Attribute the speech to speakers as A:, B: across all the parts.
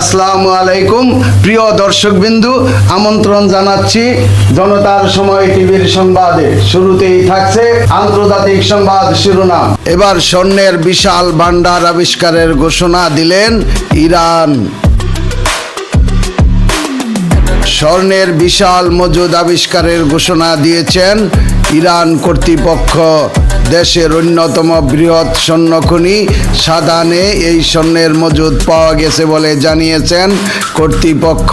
A: আসসালামু আলাইকুম। প্রিয় দর্শকবিন্দু, আমন্ত্রণ জানাচ্ছি জনতার সময় টিভির সংবাদে। শুরুতেই থাকছে আন্তর্জাতিক সংবাদ শিরোনাম। এবার স্বর্ণের বিশাল ভান্ডার আবিষ্কারের ঘোষণা দিলেন ইরান। স্বর্ণের বিশাল মজুদ আবিষ্কারের ঘোষণা দিয়েছেন ইরান কর্তৃপক্ষ। দেশের অন্যতম বৃহৎ স্বর্ণখনি সাদানে এই স্বর্ণের মজুদ পাওয়া গেছে বলে জানিয়েছেন কর্তৃপক্ষ।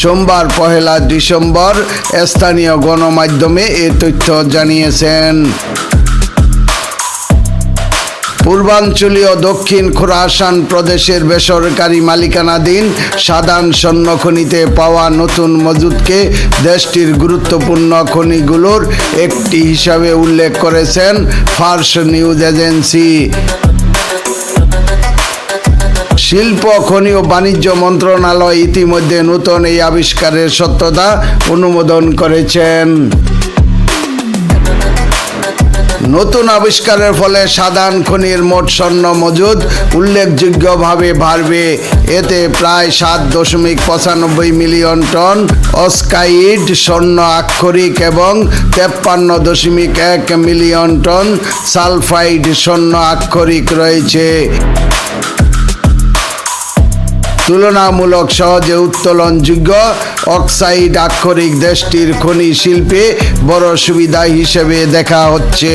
A: সোমবার পহেলা ডিসেম্বর স্থানীয় গণমাধ্যমে এ তথ্য জানিয়েছেন। পূর্বাঞ্চলীয় দক্ষিণ খোরাসান প্রদেশের বেসরকারি মালিকানাধীন সাধারণ স্বর্ণ খনিতে পাওয়া নতুন মজুদকে দেশটির গুরুত্বপূর্ণ খনিগুলোর একটি হিসাবে উল্লেখ করেছেন ফার্স নিউজ এজেন্সি। শিল্প, খনি ও বাণিজ্য মন্ত্রণালয় ইতিমধ্যে নতুন এই আবিষ্কারের সত্যতা অনুমোদন করেছেন। নতুন আবিষ্কারের ফলে সাধারণ খনির মোট স্বর্ণ মজুদ উল্লেখযোগ্যভাবে বাড়বে। এতে প্রায় সাত দশমিক পঁচানব্বই মিলিয়ন টন অস্কাইড স্বর্ণ আক্ষরিক এবং তেপ্পান্ন দশমিক এক মিলিয়ন টন সালফাইড স্বর্ণ আক্ষরিক রয়েছে। তুলনামূলক সহজে উত্তোলনযোগ্য অক্সাইড আক্ষরিক দেশটির খনি শিল্পে বড় সুবিধা হিসেবে দেখা হচ্ছে।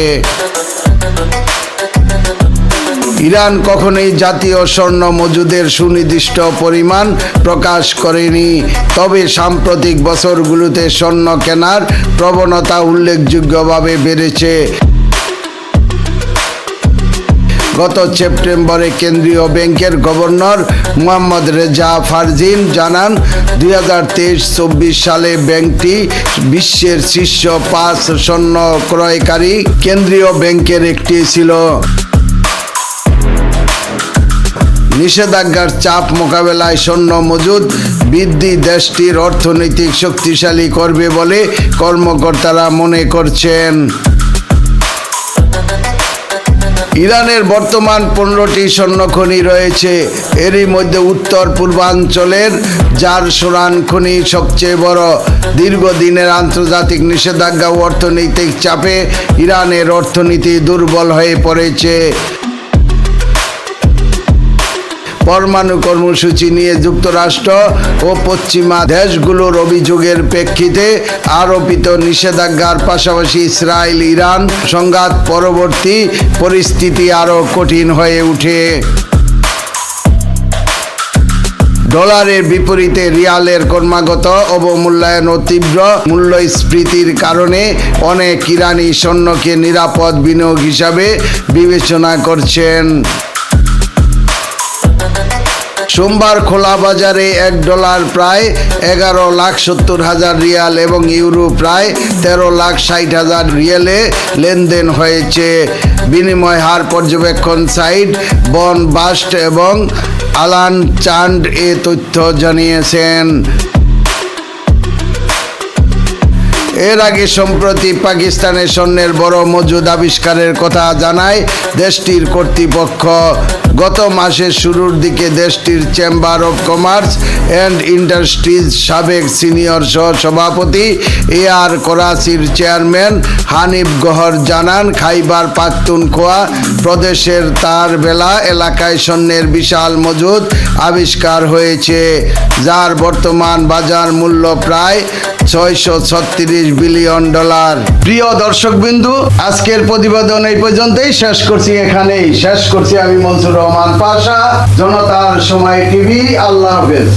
A: ইরান কখনোই জাতীয় স্বর্ণ মজুদের সুনির্দিষ্ট পরিমাণ প্রকাশ করেনি, তবে সাম্প্রতিক বছরগুলোতে স্বর্ণ কেনার প্রবণতা উল্লেখযোগ্যভাবে বেড়েছে। গত সেপ্টেম্বরে কেন্দ্রীয় ব্যাংকের গভর্নর মোহাম্মদ রেজা ফারজিন জানান, দুই হাজার তেইশ চব্বিশ সালে ব্যাংকটি বিশ্বের শীর্ষ পাঁচ স্বর্ণ ক্রয়কারী কেন্দ্রীয় ব্যাংকের একটি ছিল। নিষেধাজ্ঞার চাপ মোকাবেলায় স্বর্ণ মজুদ বৃদ্ধি দেশটির অর্থনৈতিক শক্তিশালী করবে বলে কর্মকর্তারা মনে করছেন। ইরানের বর্তমান পনেরোটি স্বর্ণ খনি রয়েছে। এরই মধ্যে উত্তর পূর্বাঞ্চলের যার সোরান খনি সবচেয়ে বড়। দীর্ঘদিনের আন্তর্জাতিক নিষেধাজ্ঞা ও অর্থনৈতিক চাপে ইরানের অর্থনীতি দুর্বল হয়ে পড়েছে। পরমাণু কর্মসূচি নিয়ে যুক্তরাষ্ট্র ও পশ্চিমা দেশগুলোর অভিযোগের প্রেক্ষিতে আরোপিত নিষেধাজ্ঞার পাশাপাশি ইসরায়েল, ইরান সংঘাত পরবর্তী পরিস্থিতি আরও কঠিন হয়ে উঠে ডলারের বিপরীতে রিয়ালের ক্রমাগত অবমূল্যায়ন ও তীব্র মূল্যস্ফীতির কারণে অনেক ইরানি সৈন্যকে নিরাপদ বিনিয়োগ হিসাবে বিবেচনা করছেন। সোমবার খোলা বাজারে এক ডলার প্রায় এগারো লাখ সত্তর হাজার রিয়াল এবং ইউরো প্রায় তেরো লাখ ষাট হাজার রিয়েলে লেনদেন হয়েছে। বিনিময় হার পর্যবেক্ষণ সাইট বন বাস্ট এবং আলান চান্ড এ তথ্য জানিয়েছেন। এর আগে সম্প্রতি পাকিস্তানের স্বর্ণের বড় মজুদ আবিষ্কারের কথা জানায় দেশটির কর্তৃপক্ষ। গত মাসের শুরুর দিকে দেশটির chamber of commerce and industries সাবেক সিনিয়র সহ সভাপতি এ আর করাচির চেয়ারম্যান হানিফ গহর জানান, খাইবার পাখতুনখোয়া প্রদেশের তার বেলা এলাকায় স্বর্ণের বিশাল মজুদ আবিষ্কার হয়েছে, যার বর্তমান বাজার মূল্য প্রায় ছয়শো ছত্রিশ বিলিয়ন ডলার। প্রিয় দর্শক বিন্দু আজকের প্রতিবেদন এই পর্যন্তই। শেষ করছি এখানেই। শেষ করছি আমি মনসুর রহমান পাশা জনতার সময় টিভি আল্লাহ হাফেজ।